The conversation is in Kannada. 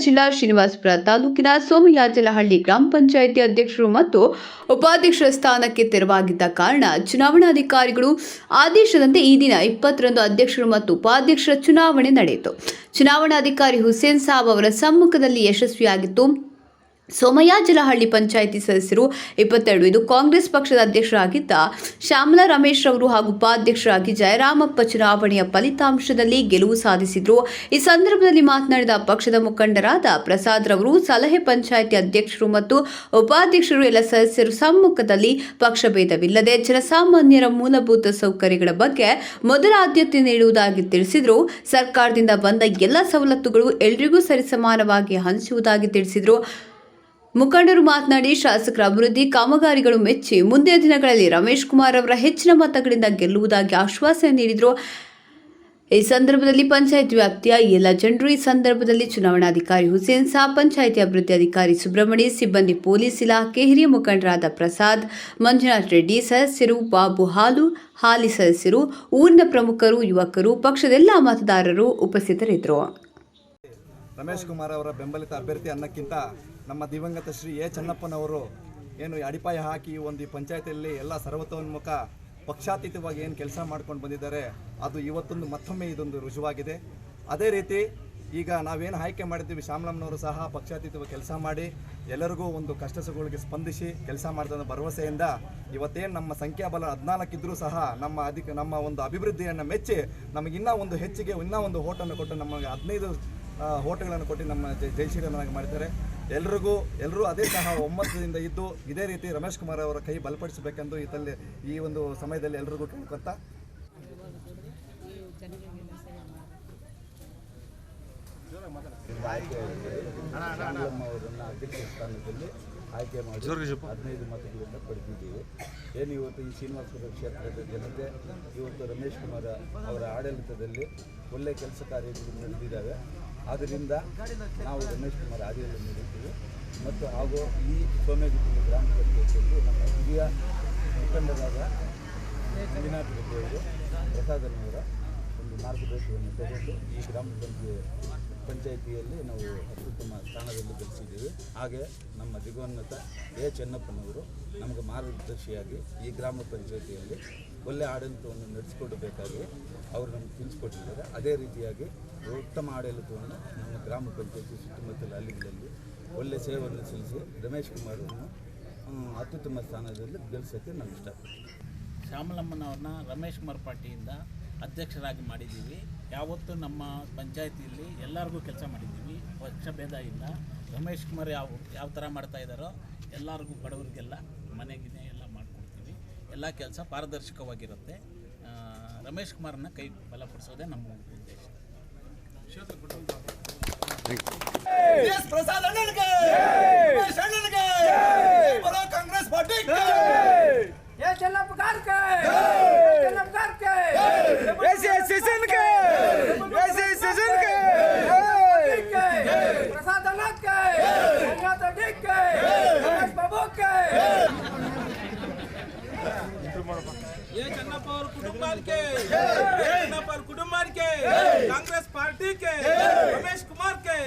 ಜಿಲ್ಲಾ ಶ್ರೀನಿವಾಸಪುರ ತಾಲೂಕಿನ ಸೋಮಯಾಜಲಹಳ್ಳಿ ಗ್ರಾಮ ಪಂಚಾಯಿತಿ ಅಧ್ಯಕ್ಷರು ಮತ್ತು ಉಪಾಧ್ಯಕ್ಷರ ಸ್ಥಾನಕ್ಕೆ ತೆರವಾಗಿದ್ದ ಕಾರಣ ಚುನಾವಣಾಧಿಕಾರಿಗಳು ಆದೇಶದಂತೆ ಈ ದಿನ ಇಪ್ಪತ್ತರಂದು ಅಧ್ಯಕ್ಷರು ಮತ್ತು ಉಪಾಧ್ಯಕ್ಷರ ಚುನಾವಣೆ ನಡೆಯಿತು. ಚುನಾವಣಾಧಿಕಾರಿ ಹುಸೇನ್ ಸಾಬ್ ಅವರ ಸಮ್ಮುಖದಲ್ಲಿ ಯಶಸ್ವಿಯಾಗಿತ್ತು ಸೋಮಯಾಜಲಹಳ್ಳಿ ಪಂಚಾಯಿತಿ ಸದಸ್ಯರು ಇಪ್ಪತ್ತೆರಡು. ಇದು ಕಾಂಗ್ರೆಸ್ ಪಕ್ಷದ ಅಧ್ಯಕ್ಷರಾಗಿದ್ದ ಶ್ಯಾಮಲಾ ರಮೇಶ್ ಅವರು ಹಾಗೂ ಉಪಾಧ್ಯಕ್ಷರಾಗಿ ಜಯರಾಮಪ್ಪ ಚುನಾವಣೆಯ ಫಲಿತಾಂಶದಲ್ಲಿ ಗೆಲುವು ಸಾಧಿಸಿದರು. ಈ ಸಂದರ್ಭದಲ್ಲಿ ಮಾತನಾಡಿದ ಪಕ್ಷದ ಮುಖಂಡರಾದ ಪ್ರಸಾದ್ ರವರು, ಸಲಹೆ ಪಂಚಾಯಿತಿ ಅಧ್ಯಕ್ಷರು ಮತ್ತು ಉಪಾಧ್ಯಕ್ಷರು ಎಲ್ಲ ಸದಸ್ಯರು ಸಮ್ಮುಖದಲ್ಲಿ ಪಕ್ಷಭೇದವಿಲ್ಲದೆ ಜನಸಾಮಾನ್ಯರ ಮೂಲಭೂತ ಸೌಕರ್ಯಗಳ ಬಗ್ಗೆ ಮೊದಲ ಆದ್ಯತೆ ನೀಡುವುದಾಗಿ ತಿಳಿಸಿದರು. ಸರ್ಕಾರದಿಂದ ಬಂದ ಎಲ್ಲ ಸವಲತ್ತುಗಳು ಎಲ್ರಿಗೂ ಸರಿಸಮಾನವಾಗಿ ಹಂಚುವುದಾಗಿ ತಿಳಿಸಿದರು. ಮುಖಂಡರು ಮಾತನಾಡಿ ಶಾಸಕರ ಅಭಿವೃದ್ಧಿ ಕಾಮಗಾರಿಗಳು ಮೆಚ್ಚಿ ಮುಂದಿನ ದಿನಗಳಲ್ಲಿ ರಮೇಶ್ ಕುಮಾರ್ ಅವರ ಹೆಚ್ಚಿನ ಮತಗಳಿಂದ ಗೆಲ್ಲುವುದಾಗಿ ಆಶ್ವಾಸನೆ ನೀಡಿದರು. ಈ ಸಂದರ್ಭದಲ್ಲಿ ಪಂಚಾಯತ್ ವ್ಯಾಪ್ತಿಯ ಎಲ್ಲ ಜನರು, ಈ ಸಂದರ್ಭದಲ್ಲಿ ಚುನಾವಣಾಧಿಕಾರಿ ಹುಸೇನ್ ಸಾ ಪಂಚಾಯಿತಿ ಅಭಿವೃದ್ಧಿ ಅಧಿಕಾರಿ ಸುಬ್ರಹ್ಮಣಿ ಸಿಬ್ಬಂದಿ ಪೊಲೀಸ್ ಇಲಾಖೆ, ಹಿರಿಯ ಮುಖಂಡರಾದ ಪ್ರಸಾದ್, ಮಂಜುನಾಥ್ ರೆಡ್ಡಿ, ಸದಸ್ಯರು ಬಾಬು ಹಾಲು, ಹಾಲಿ ಸದಸ್ಯರು, ಊರಿನ ಪ್ರಮುಖರು, ಯುವಕರು, ಪಕ್ಷದ ಎಲ್ಲ ಮತದಾರರು ಉಪಸ್ಥಿತರಿದ್ದರು. ರಮೇಶ್ ಕುಮಾರ್ ಅವರ ಬೆಂಬಲಿತ ಅಭ್ಯರ್ಥಿ ಅನ್ನಕ್ಕಿಂತ ನಮ್ಮ ದಿವಂಗತ ಶ್ರೀ ಎ ಚನ್ನಪ್ಪನವರು ಏನು ಅಡಿಪಾಯ ಹಾಕಿ ಒಂದು ಈ ಪಂಚಾಯತಿಯಲ್ಲಿ ಎಲ್ಲ ಸರ್ವತೋನ್ಮುಖ, ಪಕ್ಷಾತೀತವಾಗಿ ಏನು ಕೆಲಸ ಮಾಡ್ಕೊಂಡು ಬಂದಿದ್ದಾರೆ, ಅದು ಇವತ್ತೊಂದು ಮತ್ತೊಮ್ಮೆ ಇದೊಂದು ರುಜುವಾಗಿದೆ. ಅದೇ ರೀತಿ ಈಗ ನಾವೇನು ಆಯ್ಕೆ ಮಾಡಿದ್ದೀವಿ ಶ್ಯಾಮಲಮ್ಮನವರು ಸಹ ಪಕ್ಷಾತೀತವಾಗಿ ಕೆಲಸ ಮಾಡಿ, ಎಲ್ಲರಿಗೂ ಒಂದು ಕಷ್ಟ ಸುಖಗಳಿಗೆ ಸ್ಪಂದಿಸಿ ಕೆಲಸ ಮಾಡ್ತಾ ಭರವಸೆಯಿಂದ ಇವತ್ತೇನು ನಮ್ಮ ಸಂಖ್ಯಾಬಲ ಹದಿನಾಲ್ಕಿದ್ರೂ ಸಹ ನಮ್ಮ ಅಧಿಕ, ನಮ್ಮ ಒಂದು ಅಭಿವೃದ್ಧಿಯನ್ನು ಮೆಚ್ಚಿ ನಮಗಿನ್ನೂ ಒಂದು ಹೆಚ್ಚಿಗೆ, ಇನ್ನೂ ಒಂದು ಓಟನ್ನು ಕೊಟ್ಟು ನಮಗೆ ಹದಿನೈದು ಆ, ಓಟ್ಗಳನ್ನು ಕೊಟ್ಟು ನಮ್ಮ ಜೈ ಜಯಶೀಲನಾಗಿ ಮಾಡಿದ್ದಾರೆ. ಎಲ್ರಿಗೂ ಎಲ್ಲರೂ ಅದೇ ಸಹ ಒಮ್ಮತದಿಂದ ಇದ್ದು ಇದೇ ರೀತಿ ರಮೇಶ್ ಕುಮಾರ್ ಅವರ ಕೈ ಬಲಪಡಿಸಬೇಕೆಂದು ಇದರಲ್ಲಿ ಈ ಒಂದು ಸಮಯದಲ್ಲಿ ಎಲ್ರಿಗೂ ಕೇಳ್ಕೊತ ಸ್ಥಾನದಲ್ಲಿ ಆಯ್ಕೆ ಮಾಡಿ. ಹದಿನೈದು ಮತಗಳಿಂದ ಪಡೆದಿದ್ದೀವಿ ಏನು ಇವತ್ತು ಈ ಶ್ರೀನಿವಾಸಪುರ ಕ್ಷೇತ್ರದ ಜನತೆ ಇವತ್ತು ರಮೇಶ್ ಕುಮಾರ್ ಅವರ ಆಡಳಿತದಲ್ಲಿ ಒಳ್ಳೆ ಕೆಲಸ ಕಾರ್ಯಗಳು ನಡೆದಿದ್ದಾವೆ ಆದ್ದರಿಂದ ನಾವು ರಮೇಶ್ ಕುಮಾರ್ ಆದಿಯಲ್ಲಿ ನೀಡಿದ್ದೀವಿ ಮತ್ತು ಹಾಗೂ ಈ ಸೋಮೇಗುತ್ತಿ ಗ್ರಾಮ ಪಂಚಾಯತಿಯಲ್ಲಿ ನಮ್ಮ ಹಿರಿಯ ಮುಖಂಡರಾದ ಮಂಜುನಾಥ್ ರೆಡ್ಡಿಯವರು ಪ್ರಸಾದನವರ ಒಂದು ಮಾರ್ಗದರ್ಶಿಯನ್ನು ತಗೊಂಡು ಈ ಗ್ರಾಮ ಪಂಚಾಯತ್ ಪಂಚಾಯಿತಿಯಲ್ಲಿ ನಾವು ಅತ್ಯುತ್ತಮ ಸ್ಥಾನದಲ್ಲಿ ಗಳಿಸಿದ್ದೀವಿ. ಹಾಗೆ ನಮ್ಮ ದಿಗೋನ್ನತ ಎ. ಚೆನ್ನಪ್ಪನವರು ನಮಗೆ ಮಾರ್ಗದರ್ಶಿಯಾಗಿ ಈ ಗ್ರಾಮ ಪಂಚಾಯಿತಿಯಲ್ಲಿ ಒಳ್ಳೆ ಆಡಳಿತವನ್ನು ನಡೆಸಿಕೊಡಬೇಕಾಗಿ ಅವರು ನಮ್ಗೆ ತಿಳಿಸ್ಕೊಟ್ಟಿದ್ದಾರೆ. ಅದೇ ರೀತಿಯಾಗಿ ಉತ್ತಮ ಆಡಳಿತವನ್ನು ನಮ್ಮ ಗ್ರಾಮ ಪಂಚಾಯಿತಿ ಸುತ್ತಮುತ್ತಲ ಹಳ್ಳಿಗಳಲ್ಲಿ ಒಳ್ಳೆ ಸೇವೆಯನ್ನು ಸಲ್ಲಿಸಿ ರಮೇಶ್ ಕುಮಾರ್ ಅತ್ಯುತ್ತಮ ಸ್ಥಾನದಲ್ಲಿ ಗೆಲ್ಲಿಸೋಕ್ಕೆ ನಾನು ಇಷ್ಟಪಡ್ತೀನಿ ಶ್ಯಾಮಲಮ್ಮನವ್ರನ್ನ ರಮೇಶ್ ಕುಮಾರ್ ಪಾರ್ಟಿಯಿಂದ ಅಧ್ಯಕ್ಷರಾಗಿ ಮಾಡಿದ್ದೀವಿ. ಯಾವತ್ತೂ ನಮ್ಮ ಪಂಚಾಯತಿಯಲ್ಲಿ ಎಲ್ಲರಿಗೂ ಕೆಲಸ ಮಾಡಿದ್ದೀವಿ. ಪಕ್ಷ ಭೇದ ಇಲ್ಲ ರಮೇಶ್ ಕುಮಾರ್ ಯಾವ ಯಾವ ಥರ ಮಾಡ್ತಾ ಇದ್ದಾರೋ ಎಲ್ಲರಿಗೂ ಬಡವರಿಗೆಲ್ಲ ಮನೆಗಿನೇ ಎಲ್ಲ ಮಾಡಿಕೊಡ್ತೀವಿ. ಎಲ್ಲ ಕೆಲಸ ಪಾರದರ್ಶಕವಾಗಿರುತ್ತೆ. ರಮೇಶ್ ಕುಮಾರನ್ನ ಕೈ ಬಲಪಡಿಸೋದೇ ನಮ್ಮ ಉದ್ದೇಶ. ಕಾಂಗ್ರೆಸ್ ಪಾರ್ಟಿ कुटा के कांग्रेस पार्टी के रमेश कुमार के